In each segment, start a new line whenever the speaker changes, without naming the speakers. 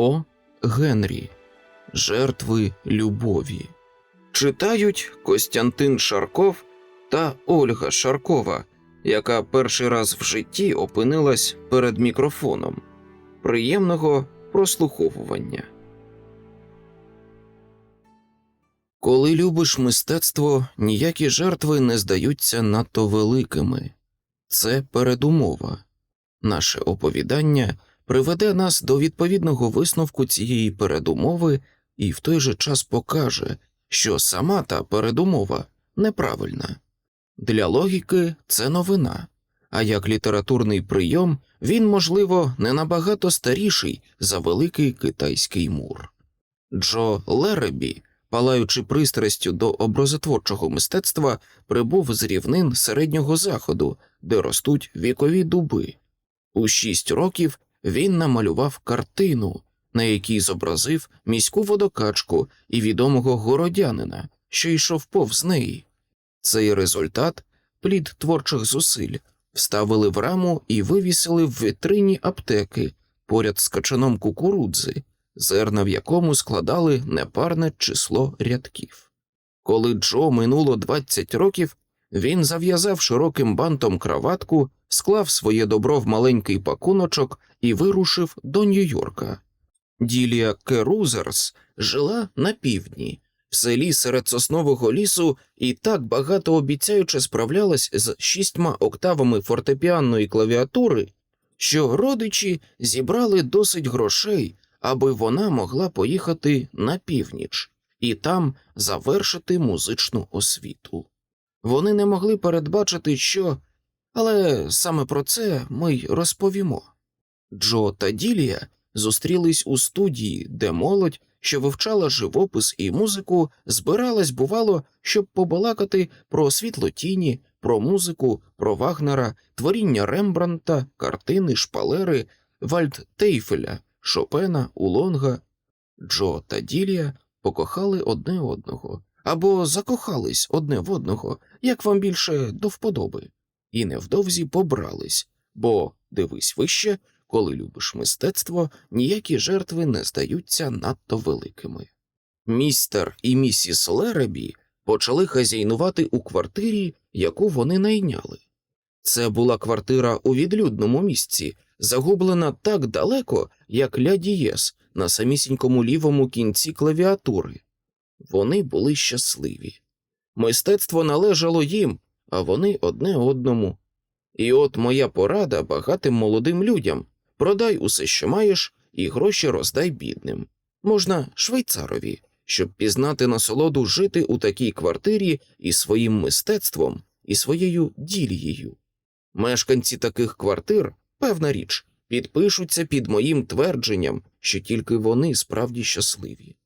О. Генрі Жертви любові. Читають Костянтин Шарков та Ольга Шаркова, яка перший раз в житті опинилась перед мікрофоном. Приємного прослуховування. Коли любиш мистецтво, ніякі жертви не здаються надто великими. Це передумова. Наше оповідання приведе нас до відповідного висновку цієї передумови і в той же час покаже, що сама та передумова неправильна. Для логіки це новина, а як літературний прийом він, можливо, не набагато старіший за великий китайський мур. Джо Леребі, палаючи пристрастю до образотворчого мистецтва, прибув з рівнин середнього заходу, де ростуть вікові дуби. У шість років він намалював картину, на якій зобразив міську водокачку і відомого городянина, що йшов повз неї. Цей результат, плід творчих зусиль, вставили в раму і вивісили в вітрині аптеки поряд з качаном кукурудзи, зерна в якому складали непарне число рядків. Коли Джо минуло 20 років, він зав'язав широким бантом краватку, склав своє добро в маленький пакуночок і вирушив до Нью-Йорка. Ділія Керузерс жила на півдні, в селі серед соснового лісу і так багатообіцяюче справлялась з шістьма октавами фортепіанної клавіатури, що родичі зібрали досить грошей, аби вона могла поїхати на північ і там завершити музичну освіту. Вони не могли передбачити, що, але саме про це ми й розповімо. Джо та Ділія зустрілись у студії, де молодь, що вивчала живопис і музику, збиралась, бувало, щоб побалакати про світлотіні, про музику, про Вагнера, творіння Рембранта, картини, шпалери, Вальдтейфеля, Шопена, Улонга. Джо та Ділія покохали одне одного або закохались одне в одного, як вам більше до вподоби, і невдовзі побрались, бо, дивись вище, коли любиш мистецтво, ніякі жертви не здаються надто великими. Містер і місіс Леребі почали хазяйнувати у квартирі, яку вони найняли. Це була квартира у відлюдному місці, загублена так далеко, як ля дієс на самісінькому лівому кінці клавіатури. Вони були щасливі. Мистецтво належало їм, а вони одне одному. І от моя порада багатим молодим людям продай усе, що маєш, і гроші роздай бідним. Можна швейцарові, щоб пізнати насолоду жити у такій квартирі і своїм мистецтвом, і своєю ділією. Мешканці таких квартир, певна річ, підпишуться під моїм твердженням, що тільки вони справді щасливі.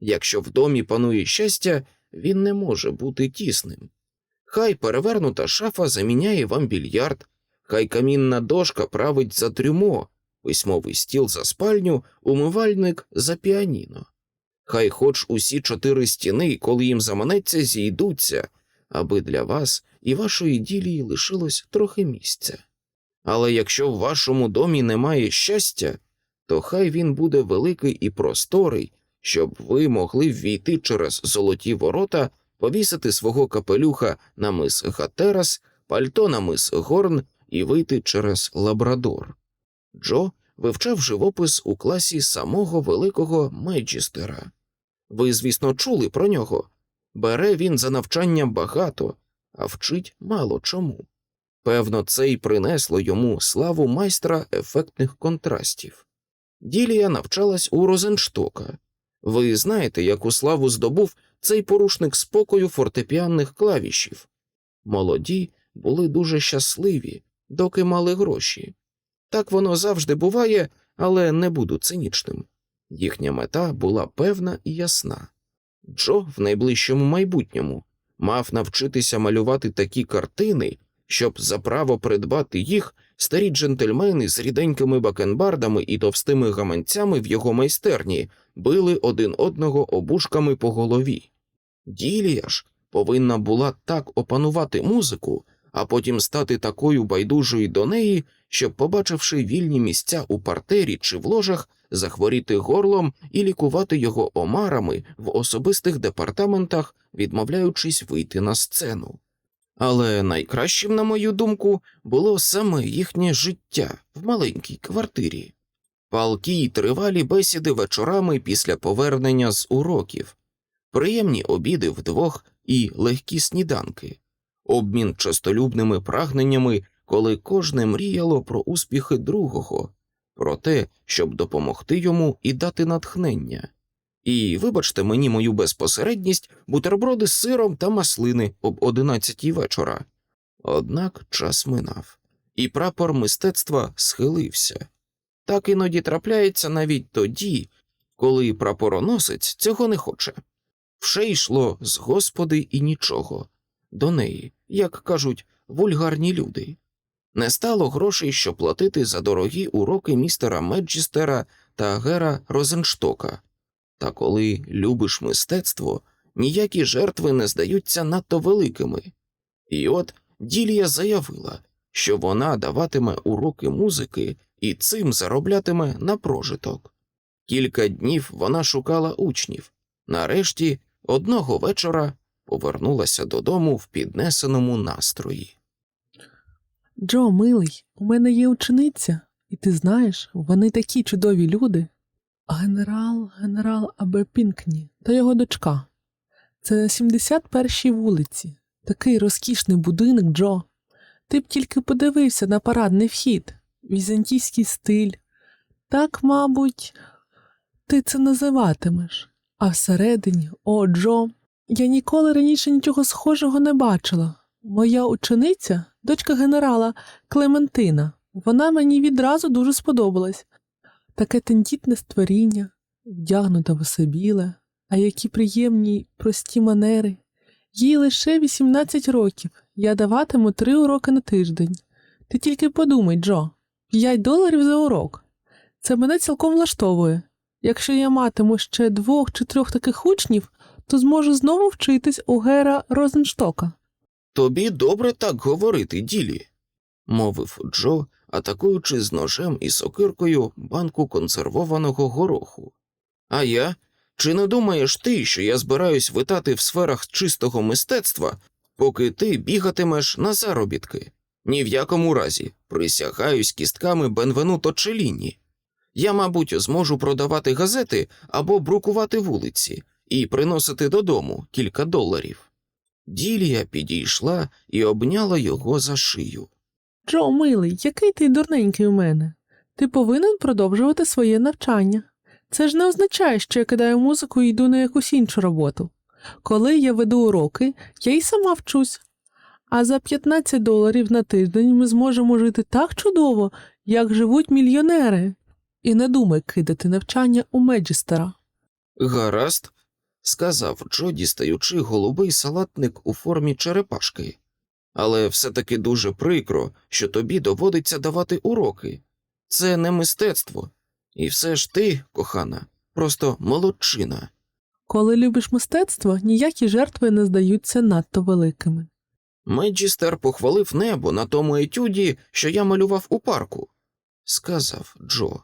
Якщо в домі панує щастя, він не може бути тісним. Хай перевернута шафа заміняє вам більярд, хай камінна дошка править за трюмо, письмовий стіл за спальню, умивальник за піаніно. Хай хоч усі чотири стіни, коли їм заманеться, зійдуться, аби для вас і вашої ділії лишилось трохи місця. Але якщо в вашому домі немає щастя, то хай він буде великий і просторий, щоб ви могли ввійти через золоті ворота, повісити свого капелюха на мис Гатерас, пальто на мис Горн і вийти через Лабрадор. Джо вивчав живопис у класі самого великого Меджістера. Ви, звісно, чули про нього. Бере він за навчання багато, а вчить мало чому. Певно, це й принесло йому славу майстра ефектних контрастів. Ділія навчалась у Розенштока. Ви знаєте, яку славу здобув цей порушник спокою фортепіанних клавішів. Молоді були дуже щасливі, доки мали гроші. Так воно завжди буває, але не буду цинічним. Їхня мета була певна і ясна. Джо в найближчому майбутньому мав навчитися малювати такі картини, щоб за право придбати їх старі джентльмени з ріденькими бакенбардами і товстими гаманцями в його майстерні били один одного обушками по голові. Ділія ж повинна була так опанувати музику, а потім стати такою байдужою до неї, щоб, побачивши вільні місця у партері чи в ложах, захворіти горлом і лікувати його омарами в особистих департаментах, відмовляючись вийти на сцену. Але найкращим, на мою думку, було саме їхнє життя в маленькій квартирі. Палкі й тривалі бесіди вечорами після повернення з уроків, приємні обіди вдвох і легкі сніданки, обмін частолюбними прагненнями, коли кожне мріяло про успіхи другого, про те, щоб допомогти йому і дати натхнення. І вибачте мені мою безпосередність, бутерброди з сиром та маслини об одинадцятій вечора. Однак час минав, і прапор мистецтва схилився. Так іноді трапляється навіть тоді, коли прапороносець цього не хоче. Все йшло з господи і нічого. До неї, як кажуть, вульгарні люди. Не стало грошей, щоб платити за дорогі уроки містера Меджістера та Гера Розенштока. Та коли любиш мистецтво, ніякі жертви не здаються надто великими. І от Ділія заявила, що вона даватиме уроки музики і цим зароблятиме на прожиток. Кілька днів вона шукала учнів. Нарешті, одного вечора повернулася додому в піднесеному настрої.
Джо, милий, у мене є учениця, і ти знаєш, вони такі чудові люди. Генерал, генерал Абе Пінкні та його дочка. Це на 71-й вулиці. Такий розкішний будинок, Джо. Ти б тільки подивився на парадний вхід, візантійський стиль. Так, мабуть, ти це називатимеш. А всередині, о, Джо, я ніколи раніше нічого схожого не бачила. Моя учениця, дочка генерала Клементина, вона мені відразу дуже сподобалась. Таке тендітне створіння, вдягнута в усе а які приємні прості манери. Їй лише 18 років, я даватиму три уроки на тиждень. Ти тільки подумай, Джо, 5 доларів за урок. Це мене цілком влаштовує. Якщо я матиму ще двох чи трьох таких учнів, то зможу знову вчитись у Гера Розенштока.
Тобі добре так говорити, ділі, мовив Джо, атакуючи з ножем і сокиркою банку консервованого гороху. А я? Чи не думаєш ти, що я збираюсь витати в сферах чистого мистецтва, поки ти бігатимеш на заробітки? Ні в якому разі, присягаюсь кістками Бенвенуто Челіні. Я, мабуть, зможу продавати газети або брукувати вулиці і приносити додому кілька доларів. Ділія підійшла і обняла його за шию.
Джо, милий, який ти дурненький у мене. Ти повинен продовжувати своє навчання. Це ж не означає, що я кидаю музику і йду на якусь іншу роботу. Коли я веду уроки, я й сама вчусь. А за 15 доларів на тиждень ми зможемо жити так чудово, як живуть мільйонери. І не думай кидати навчання у Меджістера.
Гаразд, сказав Джо, дістаючи голубий салатник у формі черепашки. Але все-таки дуже прикро, що тобі доводиться давати уроки. Це не мистецтво. І все ж ти, кохана, просто молодчина.
Коли любиш мистецтво, ніякі жертви не здаються надто великими.
Меджістер похвалив небо на тому етюді, що я малював у парку, сказав Джо.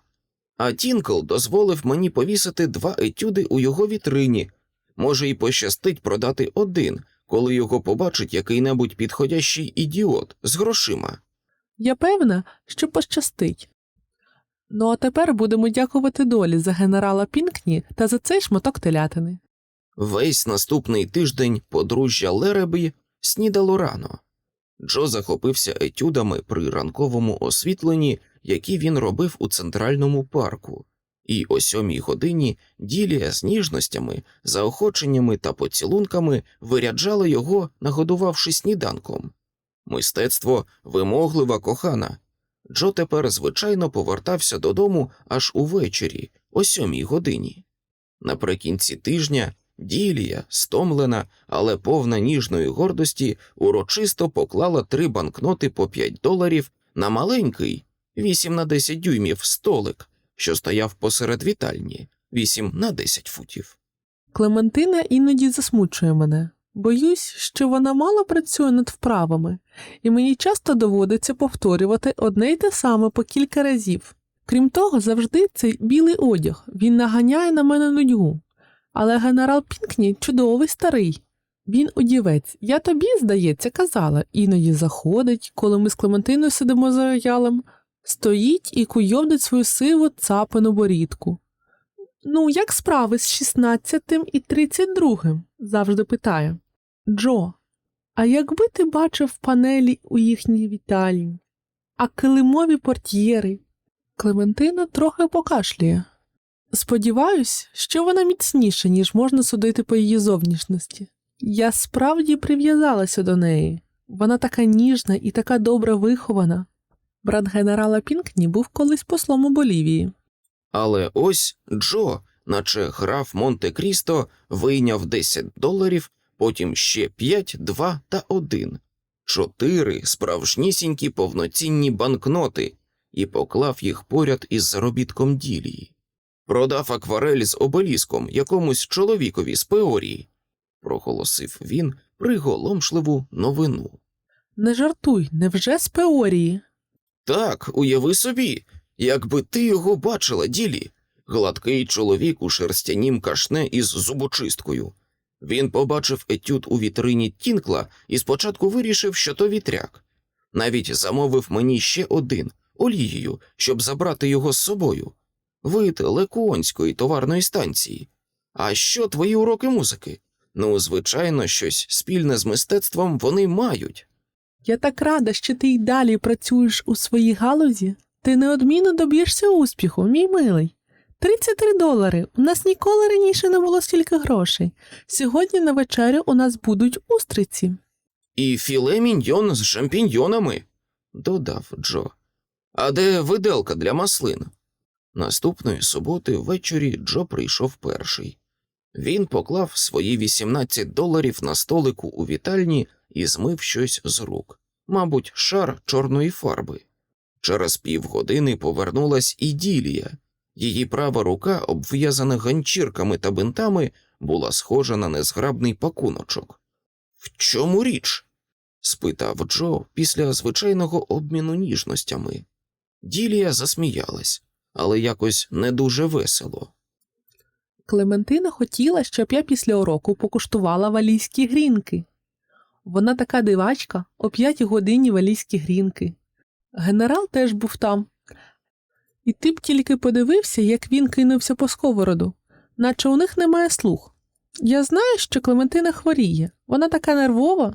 А Тінкл дозволив мені повісити два етюди у його вітрині. Може, і пощастить продати один, коли його побачить який-небудь підходящий ідіот з грошима.
Я певна, що пощастить. Ну а тепер будемо дякувати долі за генерала Пінкні та за цей шматок телятини.
Весь наступний тиждень подружжя Леребі снідало рано. Джо захопився етюдами при ранковому освітленні, які він робив у центральному парку, і о сьомій годині Ділія з ніжностями, заохоченнями та поцілунками виряджала його, нагодувавши сніданком. Мистецтво вимоглива кохана. Джо тепер, звичайно, повертався додому аж увечері, о сьомій годині. Наприкінці тижня Ділія, стомлена, але повна ніжної гордості, урочисто поклала три банкноти по 5 доларів на маленький 8 на 10 дюймів столик, що стояв посеред вітальні 8 на 10 футів.
Клементина іноді засмучує мене. Боюсь, що вона мало працює над вправами, і мені часто доводиться повторювати одне й те саме по кілька разів. Крім того, завжди цей білий одяг він наганяє на мене нудьгу. Але генерал Пінкні чудовий старий. Він удівець, я тобі, здається, казала, іноді заходить, коли ми з Клементиною сидимо за роялем, стоїть і куйовдить свою сиву цапину борідку. Ну, як справи з 16 і 32? завжди питає. Джо, а якби ти бачив панелі у їхній вітальні, а килимові портьєри? Клементина трохи покашлює. Сподіваюсь, що вона міцніша, ніж можна судити по її зовнішності. Я справді прив'язалася до неї. Вона така ніжна і така добре вихована. Брат генерала Пінкні був колись послом у Болівії.
Але ось Джо, наче граф Монте-Крісто, вийняв 10 доларів, потім ще 5, 2 та 1. Чотири справжнісінькі повноцінні банкноти і поклав їх поряд із заробітком ділії. Продав акварель з обеліском якомусь чоловікові з Пеорії, проголосив він приголомшливу новину.
Не жартуй, невже з Пеорії?
Так, уяви собі, якби ти його бачила, ділі. Гладкий чоловік у шерстянім кашне із зубочисткою. Він побачив етюд у вітрині Тінкла і спочатку вирішив, що то вітряк. Навіть замовив мені ще один олією, щоб забрати його з собою. Вид лекуонської товарної станції. А що твої уроки музики? Ну, звичайно, щось спільне з мистецтвом вони мають.
Я так рада, що ти й далі працюєш у своїй галузі. Ти неодмінно доб'єшся успіху, мій милий. 33 долари. У нас ніколи раніше не було стільки грошей. Сьогодні на вечерю у нас будуть устриці.
І філе міньйон з шампіньйонами, додав Джо. А де виделка для маслин? Наступної суботи ввечері Джо прийшов перший. Він поклав свої 18 доларів на столику у вітальні і змив щось з рук, мабуть, шар чорної фарби. Через півгодини повернулась і Ділія. Її права рука, обв'язана ганчірками та бинтами, була схожа на незграбний пакуночок. В чому річ? спитав Джо після звичайного обміну ніжностями. Ділія засміялась, але якось не дуже весело.
Клементина хотіла, щоб я після уроку покуштувала валійські грінки. Вона така дивачка, о п'ятій годині валійські грінки. Генерал теж був там. І ти б тільки подивився, як він кинувся по сковороду, наче у них немає слух. Я знаю, що Клементина хворіє, вона така нервова.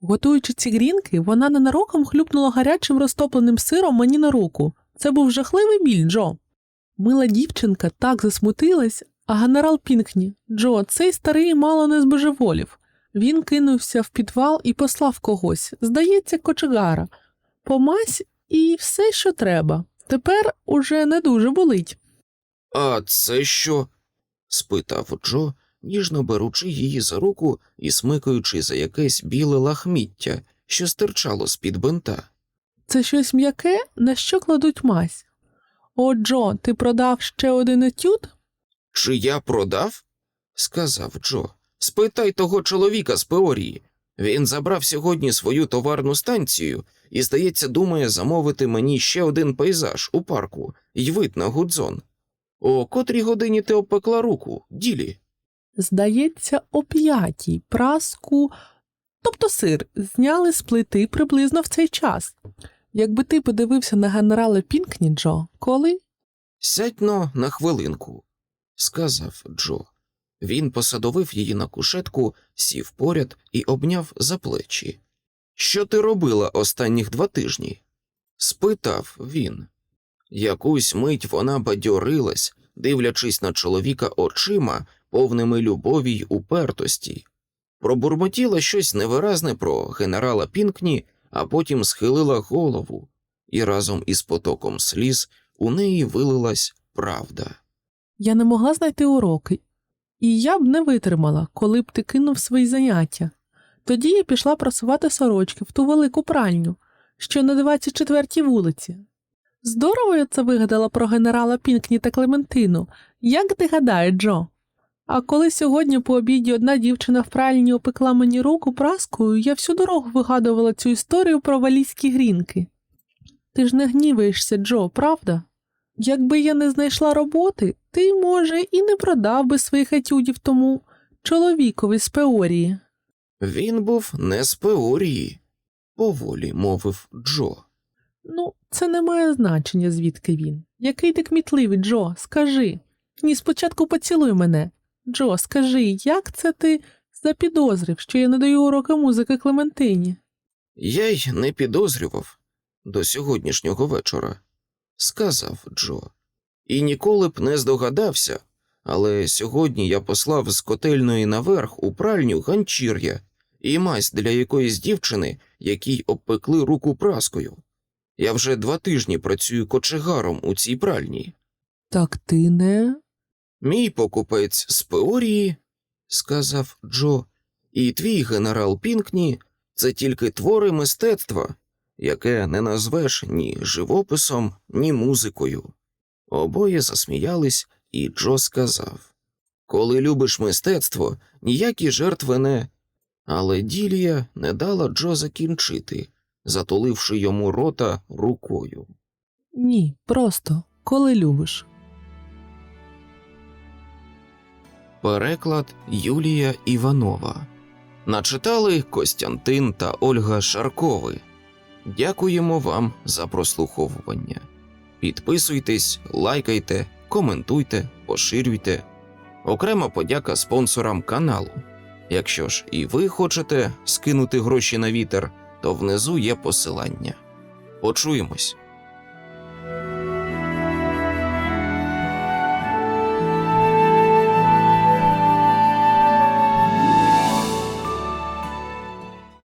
Готуючи ці грінки, вона ненароком хлюпнула гарячим розтопленим сиром мені на руку. Це був жахливий біль, Джо. Мила дівчинка так засмутилась, а генерал Пінкні, Джо, цей старий мало не збожеволів. Він кинувся в підвал і послав когось, здається, кочегара, помазь і все, що треба. Тепер уже не дуже болить.
А це що? спитав Джо, ніжно беручи її за руку і смикаючи за якесь біле лахміття, що стирчало з-під бинта.
Це щось м'яке, на що кладуть мазь. О, Джо, ти продав ще один етюд?
Чи я продав? сказав Джо. Спитай того чоловіка з Пеорії. Він забрав сьогодні свою товарну станцію і, здається, думає замовити мені ще один пейзаж у парку й вид на Гудзон. О котрій годині ти обпекла руку, ділі?
Здається, о п'ятій праску, тобто сир, зняли з плити приблизно в цей час. Якби ти подивився на генерала Пінкні, Джо, коли?
Сядьно на хвилинку, сказав Джо. Він посадовив її на кушетку, сів поряд і обняв за плечі. Що ти робила останніх два тижні? спитав він. Якусь мить вона бадьорилась, дивлячись на чоловіка очима, повними любові й упертості. Пробурмотіла щось невиразне про генерала Пінкні, а потім схилила голову, і разом із потоком сліз у неї вилилась правда.
Я не могла знайти уроки, і я б не витримала, коли б ти кинув свої заняття. Тоді я пішла прасувати сорочки в ту велику пральню, що на 24-й вулиці. Здорово я це вигадала про генерала Пінкні та Клементину. Як ти гадаєш, Джо? А коли сьогодні по обіді одна дівчина в пральні опекла мені руку праскою, я всю дорогу вигадувала цю історію про валійські грінки. Ти ж не гніваєшся, Джо, правда? Якби я не знайшла роботи, ти, може, і не продав би своїх етюдів тому чоловікові з Пеорії.
Він був не з Пеорії, поволі мовив Джо.
Ну, це не має значення, звідки він. Який ти кмітливий, Джо, скажи. Ні, спочатку поцілуй мене. Джо, скажи, як це ти запідозрив, що я не даю уроки музики Клементині?
Я й не підозрював до сьогоднішнього вечора, сказав Джо. І ніколи б не здогадався, але сьогодні я послав з котельної наверх у пральню ганчір'я і мазь для якоїсь дівчини, якій обпекли руку праскою. Я вже два тижні працюю кочегаром у цій пральні.
Так ти не.
Мій покупець з Пеорії, сказав Джо, і твій генерал Пінкні це тільки твори мистецтва, яке не назвеш ні живописом, ні музикою. Обоє засміялись, і Джо сказав Коли любиш мистецтво, ніякі жертви не. Але Ділія не дала Джо закінчити, затуливши йому рота рукою.
Ні, просто коли любиш.
Переклад Юлія Іванова. Начитали Костянтин та Ольга Шаркови. Дякуємо вам за прослуховування. Підписуйтесь, лайкайте, коментуйте, поширюйте. Окрема подяка спонсорам каналу. Якщо ж і ви хочете скинути гроші на вітер, то внизу є посилання. Почуємось.